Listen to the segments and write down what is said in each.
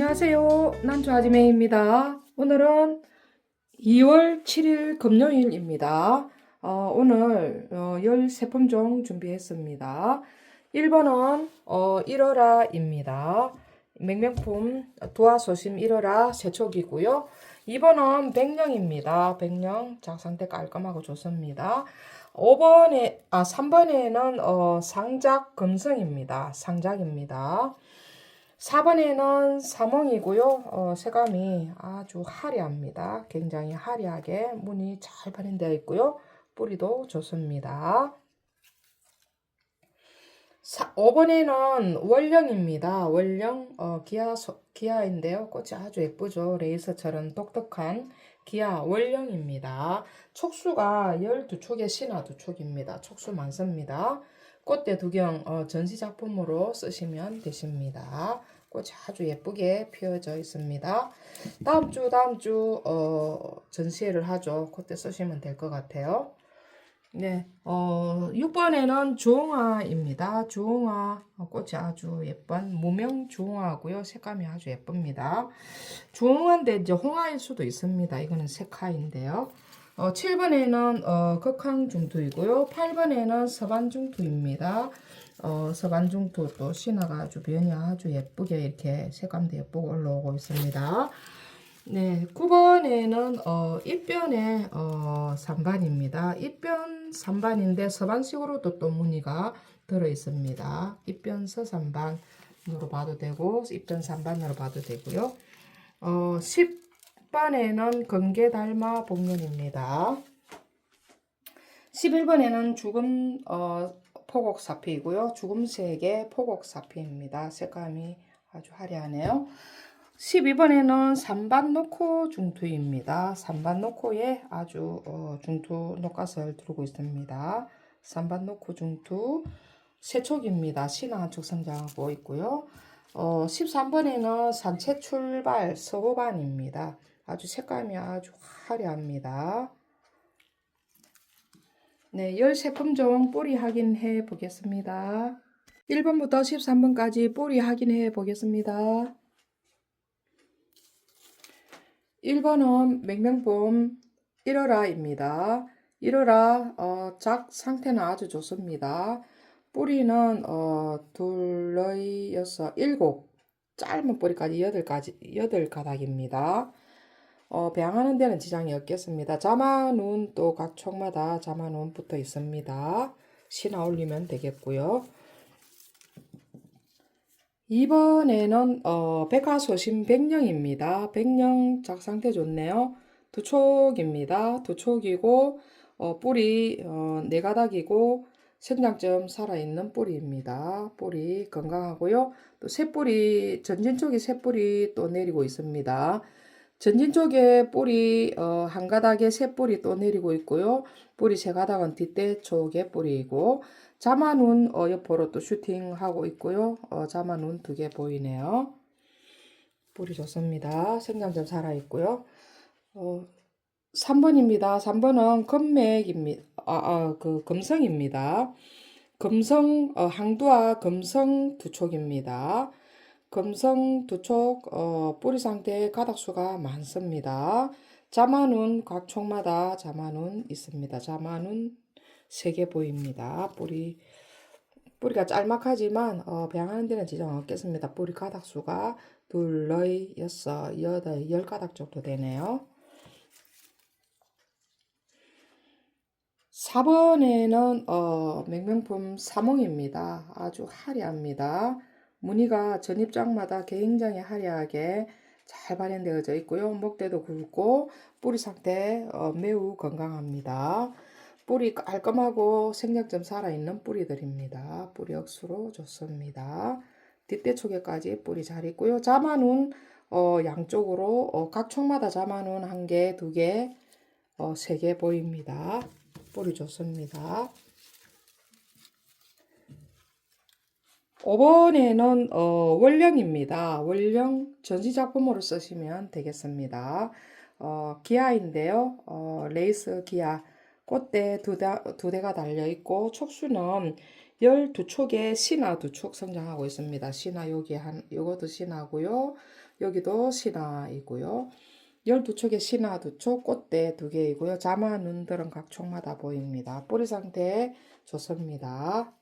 안녕하세요. 난조아지매입니다. 오늘은 2월 7일 금요일입니다. 어, 오늘 어, 13품 종 준비했습니다. 1번은 어, 1월아입니다. 맹명품 도화소심 1월아 세촉이고요. 2번은 백령입니다. 백령 자 상태 깔끔하고 좋습니다. 5번에 아 3번에는 어, 상작 금성입니다. 상작입니다. 4번에는 사몽이고요. 어, 색감이 아주 화려합니다. 굉장히 화려하게 무늬 잘 발현되어 있고요. 뿌리도 좋습니다. 4, 5번에는 월령입니다. 월령 어, 기아 소, 기아인데요. 꽃이 아주 예쁘죠. 레이서처럼 독특한 기아 월령입니다. 촉수가 12촉에 신화 2촉입니다. 촉수 많습니다. 꽃대 두경 어, 전시 작품으로 쓰시면 되십니다. 꽃이 아주 예쁘게 피어져 있습니다. 다음 주 다음 주 어, 전시회를 하죠. 그때 쓰시면 될 것 같아요. 네, 어, 6번에는 주홍화입니다. 주홍화 어, 꽃이 아주 예쁜 무명 주홍화고요. 색감이 아주 예쁩니다. 주홍화인데 이제 홍화일 수도 있습니다. 이거는 색화인데요. 어, 7번에는 어, 극황중투이고요. 8번에는 서반중투입니다. 어, 서반중투 또 신화가 아주 변이 아주 예쁘게 이렇게 색감도 예쁘고 올라오고 있습니다. 네, 9번에는 어, 입변의 어, 3반입니다. 입변 3반인데 서반식으로도 또 무늬가 들어 있습니다. 입변 서산반으로 봐도 되고 입변 3반으로 봐도 되고요. 어, 10 10번에는 건개달마 복면입니다. 11번에는 죽음 어, 포곡사피이고요. 죽음색의 포곡사피입니다. 색감이 아주 화려하네요. 12번에는 산반노코 중투입니다. 산반노코에 아주 어, 중투 녹갓을 두르고 있습니다. 산반노코 중투 세촉입니다. 신화 한쪽 성장하고 있고요. 어, 13번에는 산채 출발 서호반입니다. 아주 색감이 아주 화려합니다. 네, 13품종 뿌리 확인해 보겠습니다. 1번부터 13번까지 뿌리 확인해 보겠습니다. 1번은 맹명품 1월아입니다. 1월아 어, 작 상태는 아주 좋습니다. 뿌리는 어, 둘, 너희, 여섯, 일곱 짧은 뿌리까지 여덟 가지 여덟 가닥입니다. 어, 배양하는 데는 지장이 없겠습니다. 자마눈 또 각 촉마다 자마눈 붙어 있습니다. 신화 올리면 되겠고요. 2번에는 어, 백화소심 백령입니다. 백령 작 상태 좋네요. 두 촉입니다. 두 촉이고 어, 뿌리 어, 네 가닥이고 생장점 살아있는 뿌리입니다. 뿌리 건강하고요. 또 새뿌리 전진 쪽에 새뿌리 또 내리고 있습니다. 전진 쪽에 뿌리 어, 한 가닥에 새 뿌리 또 내리고 있고요. 뿌리 세 가닥은 뒷대 쪽에 뿌리이고 자마눈 어, 옆으로 또 슈팅하고 있고요. 어, 자마눈 두 개 보이네요. 뿌리 좋습니다. 생장점 살아있고요. 어, 3번입니다. 3번은 금맥입니다. 아, 아, 그 금성입니다. 금성 어, 항두와 금성 두 촉입니다. 금성 두촉 어, 뿌리 상태 가닥수가 많습니다. 자마눈 각 촉마다 자마눈 있습니다. 자마눈 세개 보입니다. 뿌리 뿌리가 짤막하지만 어, 배양하는 데는 지장 없겠습니다. 뿌리 가닥수가 둘, 너희, 여섯, 여덟, 열 가닥 정도 되네요. 4번에는 어, 맹명품 사몽입니다. 아주 화려합니다. 무늬가 전입장마다 굉장히 화려하게 잘 발현되어져 있고요. 목대도 굵고 뿌리 상태 어, 매우 건강합니다. 뿌리 깔끔하고 생장점 살아있는 뿌리들입니다. 뿌리 억수로 좋습니다. 뒷대 초계까지 뿌리 잘 있고요. 자마눈 어, 양쪽으로 어, 각 촉마다 자마눈 한 개, 두 개, 어, 세 개 보입니다. 뿌리 좋습니다. 5번에는 어, 원령입니다. 원령 전시작품으로 쓰시면 되겠습니다. 어, 기아인데요. 어, 레이스 기아 꽃대 두, 대, 두 대가 달려있고 촉수는 12촉에 신화 두 촉 성장하고 있습니다. 신화 여기 한 요것도 신화고요. 여기도 신화이고요. 12촉에 신화 2촉, 꽃대 2개이고요. 자마 눈들은 각 촉마다 보입니다. 뿌리 상태 좋습니다.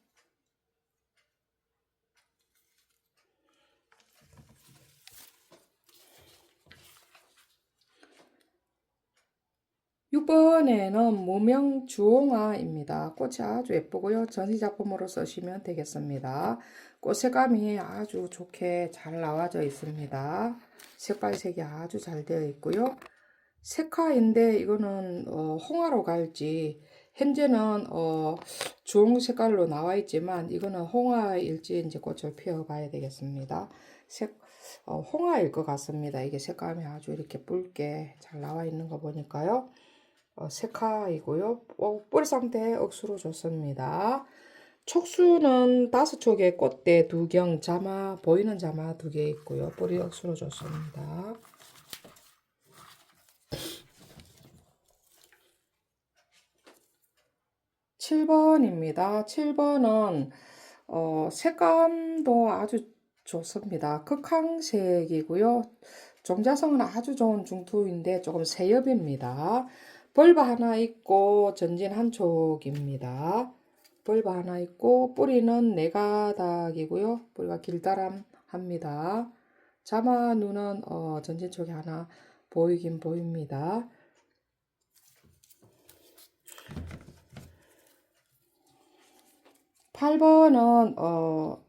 6번에는 무명 주홍화입니다. 꽃이 아주 예쁘고요. 전시 작품으로 쓰시면 되겠습니다. 꽃 색감이 아주 좋게 잘 나와져 있습니다. 색깔색이 아주 잘 되어 있고요. 색화인데 이거는 어, 홍화로 갈지 현재는 어, 주홍 색깔로 나와 있지만 이거는 홍화일지 이제 꽃을 피워 봐야 되겠습니다. 색 어, 홍화일 것 같습니다. 이게 색감이 아주 이렇게 붉게 잘 나와 있는 거 보니까요. 어, 세카이고요. 어, 뿌리 상태 억수로 좋습니다. 촉수는 다섯 촉에 꽃대 두 경, 자마, 보이는 자마 두 개 있고요. 뿌리 억수로 좋습니다. 칠번입니다칠번은 어, 색감도 아주 좋습니다. 극항색이고요. 종자성은 아주 좋은 중투인데 조금 새엽입니다. 벌바 하나 있고 전진 한 촉입니다. 벌바 하나 있고 뿌리는 네 가닥이고요. 뿌리가 길다람합니다. 자마 눈은 어, 전진 쪽에 하나 보이긴 보입니다. (8번은) 어,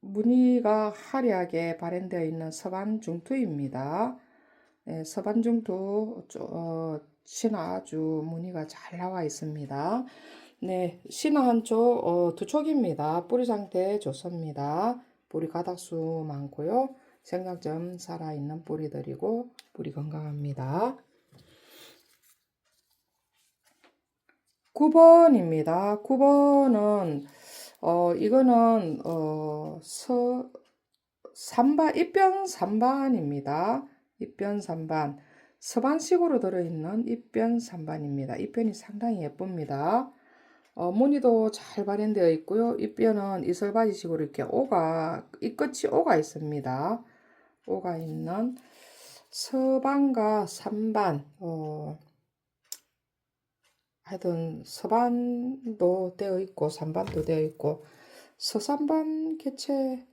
무늬가 화려하게 발현되어 있는 서반 중투입니다. 네, 서반 중투 어, 신화 아주 무늬가 잘 나와 있습니다. 네, 신화 한쪽 어, 두 촉입니다. 뿌리 상태 좋습니다. 뿌리 가닥수 많고요. 생장점 살아있는 뿌리들이고 뿌리 건강합니다. 9번입니다. 9번은 어 이거는 어 서 3반 입변 3반입니다. 입변 3반 서반식으로 들어있는 입변 3반입니다. 입변이 상당히 예쁩니다. 어, 무늬도 잘 발현되어 있고요. 입변은 이설바지식으로 이렇게 오가, 이 끝이 오가 있습니다. 오가 있는 서반과 3반, 어, 하여튼 서반도 되어 있고 3반도 되어 있고 서산반 개체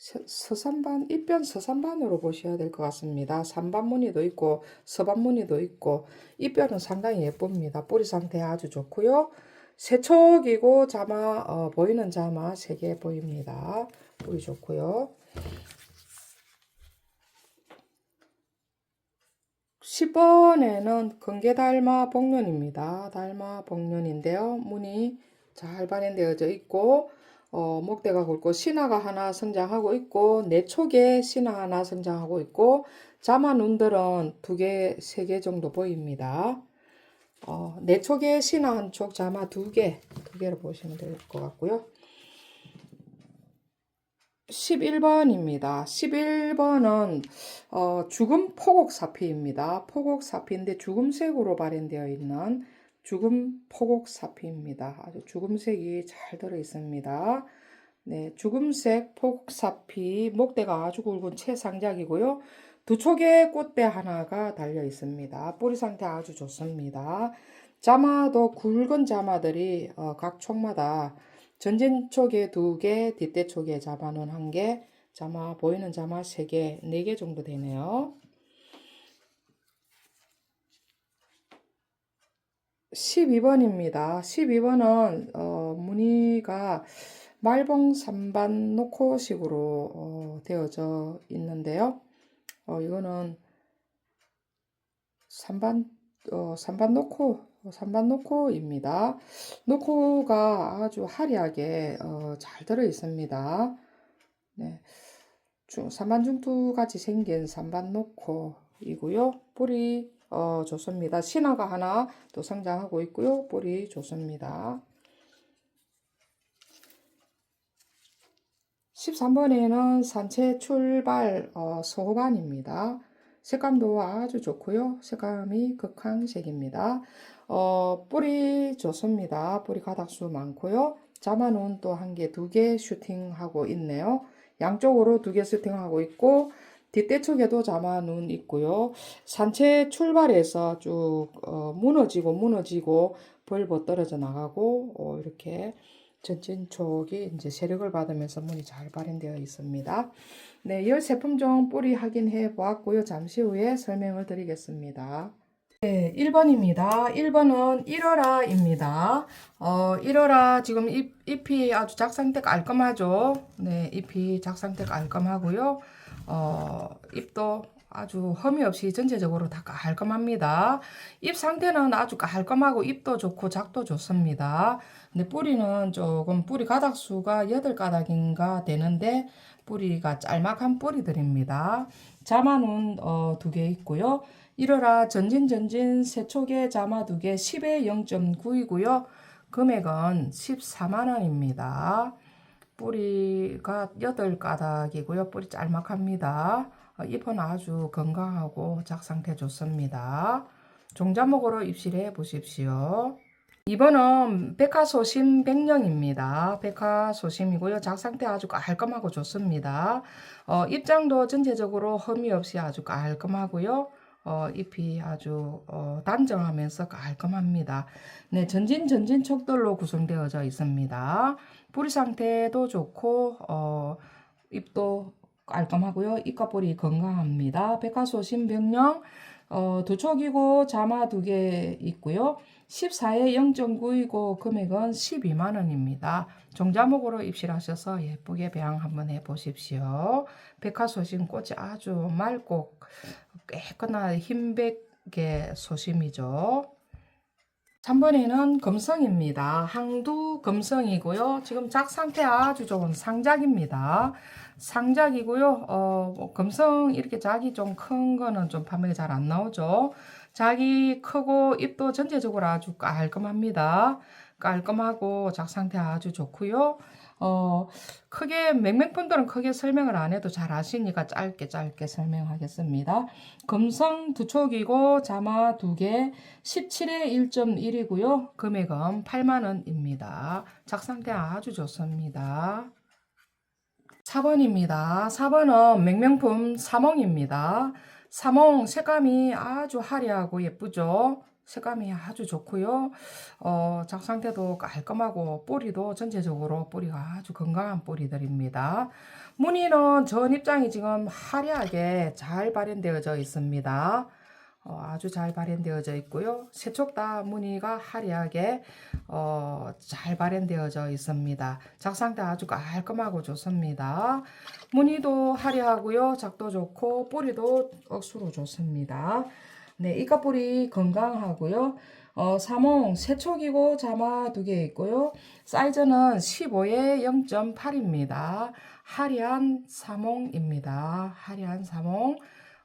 서산반, 입변 서산반으로 보셔야 될 것 같습니다. 산반 무늬도 있고 서반 무늬도 있고 입변은 상당히 예쁩니다. 뿌리 상태 아주 좋고요. 세촉이고 자마 어, 보이는 자마 3개 보입니다. 뿌리 좋고요. 10번에는 건개달마 복륜입니다. 달마 복륜인데요. 무늬 잘 발현되어져 있고 어, 목대가 굵고 신화가 하나 성장하고 있고 내촉에 신화 하나 성장하고 있고 자마 눈들은 두 개, 세 개 정도 보입니다. 어, 내촉에 신화 한 촉, 자마 두 개, 두 개로 보시면 될 것 같고요. 11번입니다. 11번은 어, 죽음 포곡사피입니다. 포곡사피인데 죽음색으로 발현되어 있는 죽음 포곡 사피입니다. 아주 죽음색이 잘 들어 있습니다. 네, 죽음색 포곡 사피 목대가 아주 굵은 채상작이고요. 두 촉에 꽃대 하나가 달려 있습니다. 뿌리 상태 아주 좋습니다. 자마도 굵은 자마들이 어, 각 촉마다 전진 촉에 두 개, 뒷대 촉에 자마는 한 개, 자마 보이는 자마 세 개, 네 개 정도 되네요. 12번입니다. 12번은 어, 무늬가 말봉 3반 노코식으로 어, 되어져 있는데요. 어, 이거는 3반 어, 3반 노코 3반 노코입니다. 노코가 아주 화려하게 어, 잘 들어 있습니다. 네. 중, 3반 중투 같이 생긴 3반 노코이고요. 뿌리 어, 좋습니다. 신화가 하나 또 성장하고 있고요. 뿌리 좋습니다. 13번에는 산채 출발 어, 소반입니다. 색감도 아주 좋고요. 색감이 극한색입니다. 어, 뿌리 좋습니다. 뿌리 가닥수 많고요. 자마는 또한 개, 두 개 슈팅하고 있네요. 양쪽으로 두개 세팅하고 있고 뒷대쪽에도 자마 눈 있고요. 산채 출발해서 쭉 어, 무너지고 무너지고 벌버 떨어져 나가고 어, 이렇게 전진촉이 이제 세력을 받으면서 문이 잘 발현되어 있습니다. 네, 열 제품종 뿌리 확인해 보았고요. 잠시 후에 설명을 드리겠습니다. 네, 1번입니다. 1번은 1월아입니다. 어, 1월아 지금 잎, 잎이 아주 작상태 깔끔하죠. 네, 잎이 작상태 깔끔하고요. 어, 잎도 아주 흠이 없이 전체적으로 다 깔끔합니다. 잎 상태는 아주 깔끔하고 잎도 좋고 작도 좋습니다. 근데 뿌리는 조금 뿌리 가닥 수가 8가닥인가 되는데 뿌리가 짤막한 뿌리들입니다. 자마는 어, 두 개 있고요. 이러라 전진 전진 세촉에 자마 두개 10에 0.9이고요. 금액은 14만 원입니다. 뿌리가 8가닥이고요. 뿌리 짤막합니다. 어, 잎은 아주 건강하고 작상태 좋습니다. 종자목으로 입실해 보십시오. 2번은 백화소심 백령입니다. 백화소심이고요. 작상태 아주 깔끔하고 좋습니다. 어, 입장도 전체적으로 흠이 없이 아주 깔끔하고요. 어, 잎이 아주 어, 단정하면서 깔끔합니다. 네, 전진 전진 촉돌로 구성되어져 있습니다. 뿌리 상태도 좋고 어, 잎도 깔끔하고요. 잎과 뿌리 건강합니다. 백화소심 병령 어, 두 촉이고 자마 두 개 있고요. 14에 0.9이고 금액은 12만 원입니다. 종자목으로 입실하셔서 예쁘게 배양 한번 해보십시오. 백화소심 꽃이 아주 맑고 깨끗한 흰백의 소심이죠. 3번에는 금성입니다. 항두 금성이고요. 지금 작 상태 아주 좋은 상작입니다. 상작이고요. 어, 뭐 금성 이렇게 작이 좀 큰 거는 좀 판매가 잘 안 나오죠. 작이 크고 잎도 전체적으로 아주 깔끔합니다. 깔끔하고 작 상태 아주 좋고요. 어, 크게 맹맹분들은 크게 설명을 안 해도 잘 아시니까 짧게 짧게 설명하겠습니다. 금성 두 촉이고 자마 두 개 17에 1.1이고요. 금액은 8만 원입니다. 작 상태 아주 좋습니다. 4번입니다. 4번은 맹명품 사몽입니다. 사몽 색감이 아주 화려하고 예쁘죠. 색감이 아주 좋고요. 어, 작 상태도 깔끔하고 뿌리도 전체적으로 뿌리가 아주 건강한 뿌리들입니다. 무늬는 전 입장이 지금 화려하게 잘 발현되어져 있습니다. 어, 아주 잘 발현되어져 있고요. 세촉 다 무늬가 화려하게 어, 잘 발현되어져 있습니다. 작 상태 아주 깔끔하고 좋습니다. 무늬도 화려하고요. 작도 좋고 뿌리도 억수로 좋습니다. 네, 이까뿌리 건강하고요. 어, 사몽 세촉이고 자마 두 개 있고요. 사이즈는 15에 0.8입니다. 화려한 사몽입니다. 화려한 사몽.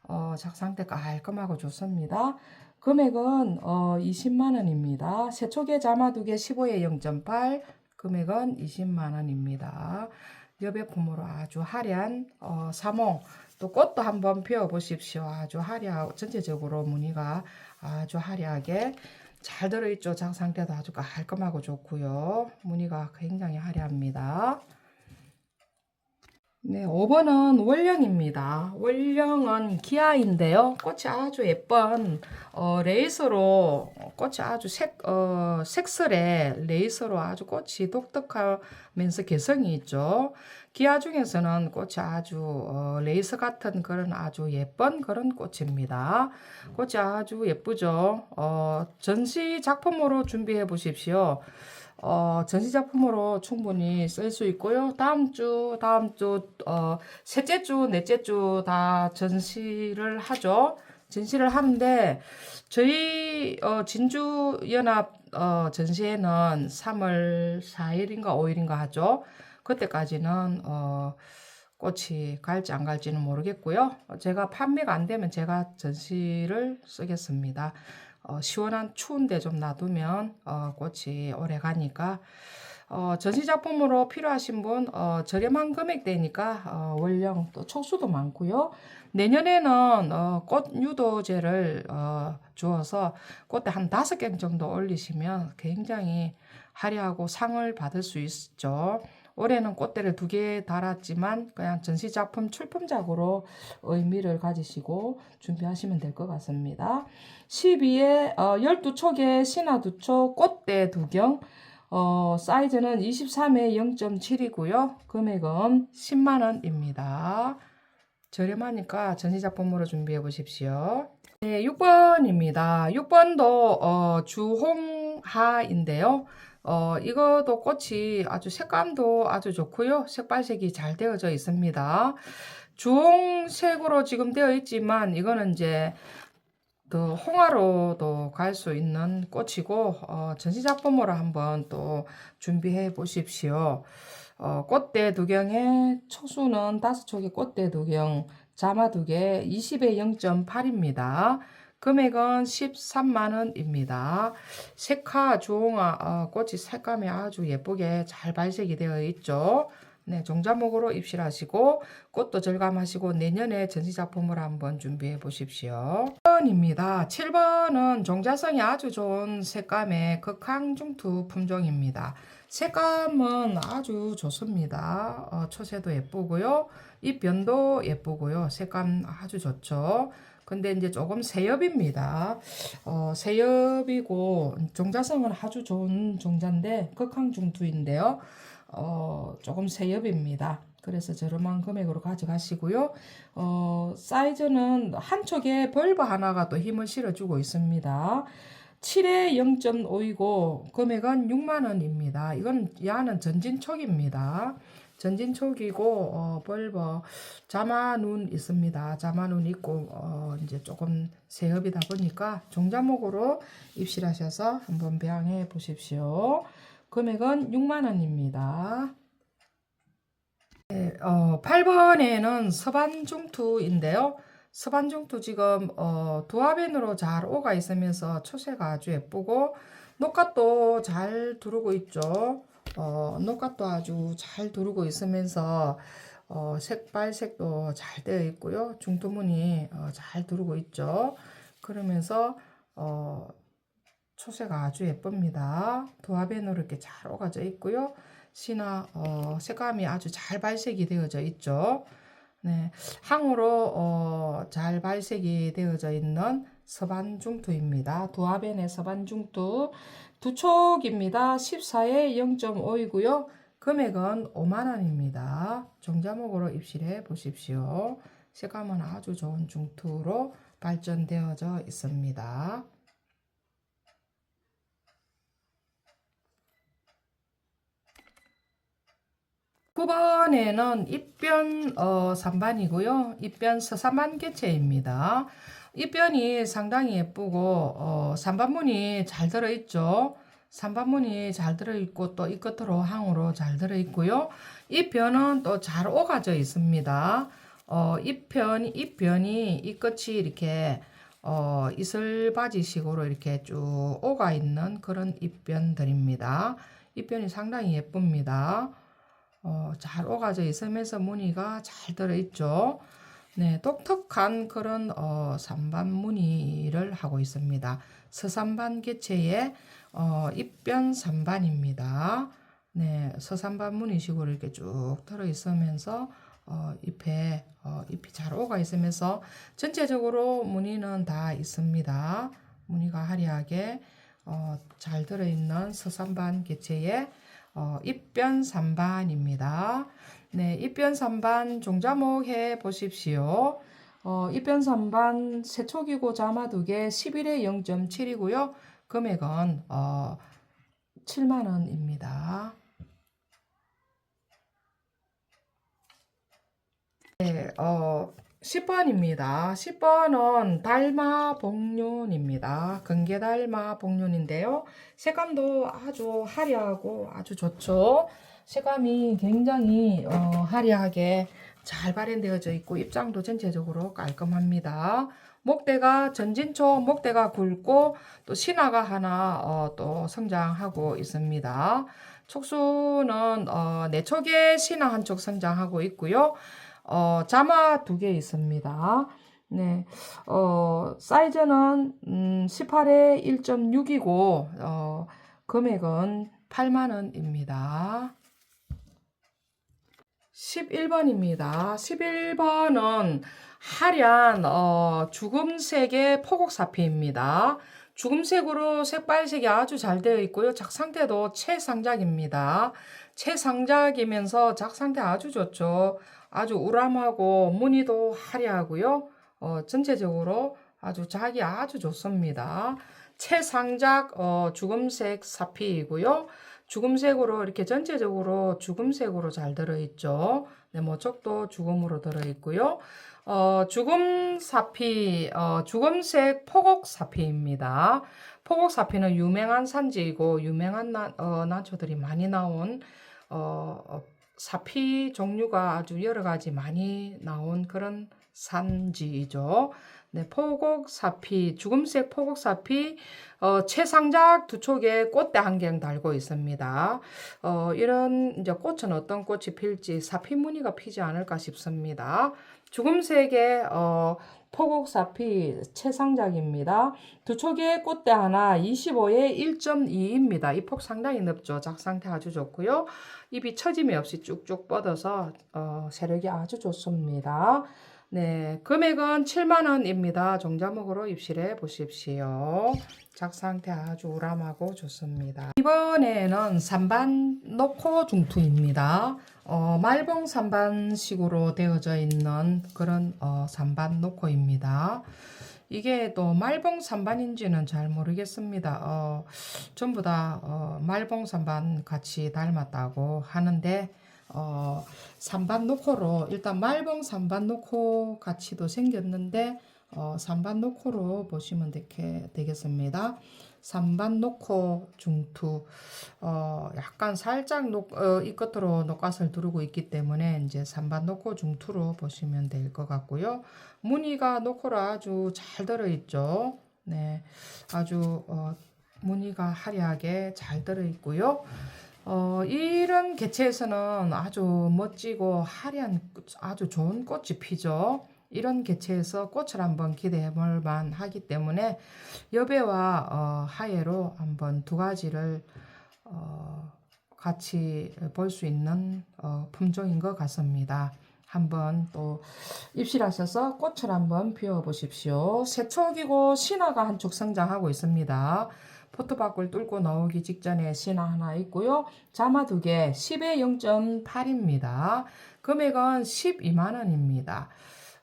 어, 작상태 깔끔하고 좋습니다. 금액은 어, 20만 원입니다. 세촉에 자마 두 개 15에 0.8 금액은 20만 원입니다. 여배품으로 아주 화려한 어, 사몽 또 꽃도 한번 피워 보십시오. 아주 화려하고 전체적으로 무늬가 아주 화려하게 잘 들어있죠. 장 상태도 아주 깔끔하고 좋고요. 무늬가 굉장히 화려합니다. 네, 5번은 월령입니다. 월령은 기아인데요. 꽃이 아주 예쁜 어, 레이스로 꽃이 아주 색, 어, 색설의 레이스로 아주 꽃이 독특하면서 개성이 있죠. 기아 중에서는 꽃이 아주 어, 레이스 같은 그런 아주 예쁜 그런 꽃입니다. 꽃이 아주 예쁘죠. 어, 전시 작품으로 준비해 보십시오. 어, 전시 작품으로 충분히 쓸 수 있고요. 다음 주, 다음 주, 어, 셋째 주, 넷째 주 다 전시를 하죠. 전시를 하는데, 저희, 어, 진주 연합, 어, 전시회는 3월 4일인가 5일인가 하죠. 그때까지는, 어, 꽃이 갈지 안 갈지는 모르겠고요. 제가 판매가 안 되면 제가 전시를 쓰겠습니다. 어, 시원한 추운데 좀 놔두면 어, 꽃이 오래 가니까 어, 전시 작품으로 필요하신 분 어, 저렴한 금액대니까 어, 원령 또 촉수도 많고요. 내년에는 어, 꽃 유도제를 어, 주어서 꽃대 한 다섯 개 정도 올리시면 굉장히 화려하고 상을 받을 수 있죠. 올해는 꽃대를 두 개 달았지만 그냥 전시작품 출품작으로 의미를 가지시고 준비하시면 될 것 같습니다. 12에 어, 12촉에 신화 두 촉, 꽃대 두 경, 어, 사이즈는 23에 0.7이고요. 금액은 10만 원입니다. 저렴하니까 전시작품으로 준비해 보십시오. 네, 6번입니다. 6번도 어, 주홍하인데요. 어, 이것도 꽃이 아주 색감도 아주 좋고요. 색발색이 잘 되어져 있습니다. 주홍색으로 지금 되어 있지만 이거는 이제 그 홍화로도 갈 수 있는 꽃이고 어, 전시 작품으로 한번 또 준비해 보십시오. 어, 꽃대 두 경에 초수는 다섯 촉의 꽃대 두 경, 자마 두 개 20에 0.8입니다. 금액은 13만 원입니다. 색화 주홍화 어, 꽃이 색감이 아주 예쁘게 잘 발색이 되어 있죠. 네, 종자목으로 입실하시고 꽃도 절감하시고 내년에 전시작품을 한번 준비해 보십시오. 7번입니다. 7번은 종자성이 아주 좋은 색감의 극항중투 품종입니다. 색감은 아주 좋습니다. 어, 초세도 예쁘고요. 잎 변도 예쁘고요. 색감 아주 좋죠. 근데 이제 조금 새엽입니다. 어, 새엽이고 종자성은 아주 좋은 종자인데 극항중투인데요. 어, 조금 새엽입니다. 그래서 저렴한 금액으로 가져가시고요. 어, 사이즈는 한 촉에 벌브 하나가 또 힘을 실어주고 있습니다. 7에 0.5이고 금액은 6만 원입니다. 이건 야는 전진촉입니다. 전진촉이고 어, 벌버 자마눈 있습니다. 자마눈 있고 어, 이제 조금 새엽이다 보니까 종자목으로 입실하셔서 한번 배양해 보십시오. 금액은 6만 원입니다. 네, 어, 8번에는 서반중투인데요. 서반중투 지금 어, 두화변으로 잘 오가 있으면서 초세가 아주 예쁘고 녹갓도 잘 두르고 있죠. 어, 녹갓도 아주 잘 두르고 있으면서 어, 색발색도 잘 되어 있고요. 중투문이 어, 잘 두르고 있죠. 그러면서 어, 초세가 아주 예쁩니다. 도화변으로 이렇게 잘 오가져 있고요. 신화 어, 색감이 아주 잘 발색이 되어져 있죠. 네, 항으로 어, 잘 발색이 되어져 있는 서반중투입니다. 도화변의 서반중투 두 촉입니다. 14에 0.5이고요. 금액은 5만 원입니다. 종자목으로 입실해 보십시오. 색감은 아주 좋은 중투로 발전되어져 있습니다. 9번에는 입변 어, 3반이고요. 입변 서산반 개체입니다. 입변이 상당히 예쁘고 어, 3반문이 잘 들어있죠. 3반문이 잘 들어있고 또 이 끝으로 항으로 잘 들어있고요. 입변은 또 잘 오가져 있습니다. 어, 입변, 입변이 이 끝이 이렇게 어, 이슬바지식으로 이렇게 쭉 오가 있는 그런 입변들입니다. 입변이 상당히 예쁩니다. 어, 잘 오가져 있으면서 무늬가 잘 들어있죠. 네, 독특한 그런 어, 삼반 무늬를 하고 있습니다. 서삼반 개체의 어, 입변 삼반입니다. 네, 서삼반 무늬식으로 이렇게 쭉 들어 있으면서 어, 잎에 어, 잎이 잘 오가 있으면서 전체적으로 무늬는 다 있습니다. 무늬가 화려하게 어, 잘 들어있는 서삼반 개체의 어, 입변 3반입니다. 네, 입변 3반 종자목 해 보십시오. 어, 입변 3반 세촉이고 자마 2개 11에 0.7이고요. 금액은 어, 7만 원입니다. 네, 어, 10번입니다. 10번은 달마 복륜입니다. 근개 달마 복륜인데요. 색감도 아주 화려하고 아주 좋죠. 색감이 굉장히 어, 화려하게 잘 발현되어져 있고 입장도 전체적으로 깔끔합니다. 목대가 전진초 목대가 굵고 또 신화가 하나 어, 또 성장하고 있습니다. 촉수는 어, 내촉에 신화 한 촉 성장하고 있고요. 어, 자마 두 개 있습니다. 네, 어, 사이즈는 음, 18에 1.6이고 어, 금액은 8만 원입니다. 11번입니다. 11번은 하얀 어, 죽음색의 포곡사피입니다. 죽음색으로 색발색이 아주 잘 되어 있고요. 작상태도 최상작입니다. 최상작이면서 작상태 아주 좋죠. 아주 우람하고 무늬도 화려하고요. 어, 전체적으로 아주 작이 아주 좋습니다. 최상작 어, 죽음색 사피이고요. 죽음색으로 이렇게 전체적으로 죽음색으로 잘 들어있죠. 네, 모쪽도 죽음으로 들어있고요. 어, 죽음 사피, 어, 죽음색 포곡 사피입니다. 포곡 사피는 유명한 산지이고 유명한 나, 어, 나초들이 많이 나온 어, 어, 사피 종류가 아주 여러 가지 많이 나온 그런 산지이죠. 네, 포곡 사피, 죽음색 포곡 사피, 어, 최상작 두 촉에 꽃대 한개 달고 있습니다. 어, 이런 이제 꽃은 어떤 꽃이 필지 사피 무늬가 피지 않을까 싶습니다. 죽음색의 어, 포곡 사피 최상작입니다. 두 촉에 꽃대 하나 25에 1.2입니다. 이 폭 상당히 넓죠. 작상태 아주 좋고요. 잎이 처짐이 없이 쭉쭉 뻗어서 어, 세력이 아주 좋습니다. 네, 금액은 7만원입니다. 종자목으로 입실해 보십시오. 작상태 아주 우람하고 좋습니다. 이번에는 산반 노코 중투입니다. 어, 말봉 산반식으로 되어져 있는 그런 어, 산반 노코입니다. 이게 또 말봉 산반인지는 잘 모르겠습니다. 어, 전부 다 어, 말봉 산반 같이 닮았다고 하는데 어, 산반 노코로 일단 말봉 산반 노코 같이도 생겼는데 어, 산반 노코로 보시면 되게, 되겠습니다. 산반 노코 중투 어, 약간 살짝 녹, 어, 이 끝으로 녹갓을 두르고 있기 때문에 이제 산반 노코 중투로 보시면 될 것 같고요. 무늬가 노코로 아주 잘 들어 있죠. 네, 아주 어, 무늬가 화려하게 잘 들어 있고요. 어, 이런 개체에서는 아주 멋지고 화려한 아주 좋은 꽃이 피죠. 이런 개체에서 꽃을 한번 기대해 볼 만하기 때문에 여배와 어, 하예로 한번 두 가지를 어, 같이 볼 수 있는 어, 품종인 것 같습니다. 한번 또 입실하셔서 꽃을 한번 피워 보십시오. 새촉이고 신화가 한쪽 성장하고 있습니다. 포토박을 뚫고 나오기 직전에 신화 하나 있고요. 자마 두 개, 10에 0.8입니다. 금액은 12만원입니다.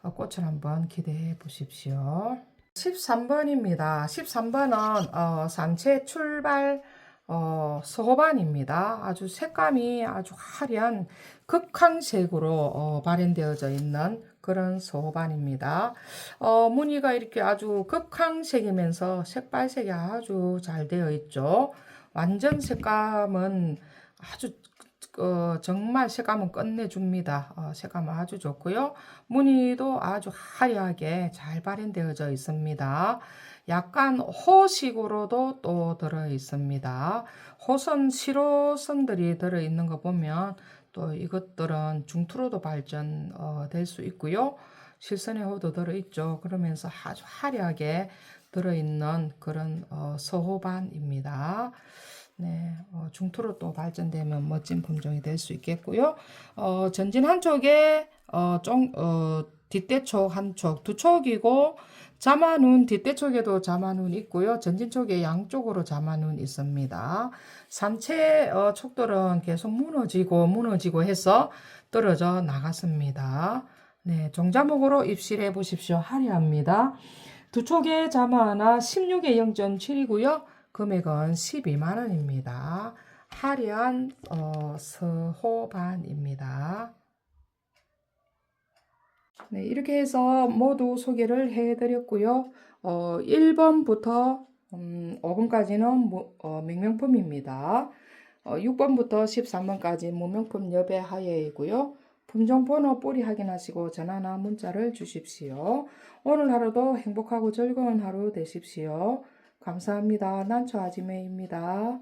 어, 꽃을 한번 기대해 보십시오. 13번입니다. 13번은 어, 산채 출발 어, 소반입니다. 아주 색감이 아주 화려한 극황색으로 어, 발현되어져 있는 그런 소반입니다. 어, 무늬가 이렇게 아주 극황색이면서 색발색이 아주 잘 되어 있죠. 완전 색감은 아주 어, 정말 색감은 끝내줍니다. 어, 색감 아주 좋고요. 무늬도 아주 화려하게 잘 발현되어져 있습니다. 약간 호식으로도 또 들어 있습니다. 호선 시로선들이 들어 있는 거 보면 또 이것들은 중투로도 발전될 어, 수 있고요. 실선의 호도 들어 있죠. 그러면서 아주 화려하게 들어 있는 그런 어, 서호반입니다. 네, 어, 중투로 또 발전되면 멋진 품종이 될 수 있겠고요. 어, 전진 한쪽에 어, 쫑, 어, 뒷대촉 한쪽, 두 촉이고 자마눈 뒷대촉에도 자마눈 있고요. 전진 쪽에 양쪽으로 자마눈 있습니다. 산채 어, 촉들은 계속 무너지고 무너지고 해서 떨어져 나갔습니다. 네, 종자목으로 입실해 보십시오. 화려합니다. 두 촉에 자마 하나 16에 0.7이고요. 금액은 12만 원입니다. 화려한 어, 서호반입니다. 네, 이렇게 해서 모두 소개를 해드렸고요. 어, 1번부터 음, 5번까지는 무, 어, 명명품입니다. 어, 6번부터 13번까지 무명품 여배 하예이고요. 품종 번호 뿌리 확인하시고 전화나 문자를 주십시오. 오늘 하루도 행복하고 즐거운 하루 되십시오. 감사합니다. 난초 아지매입니다.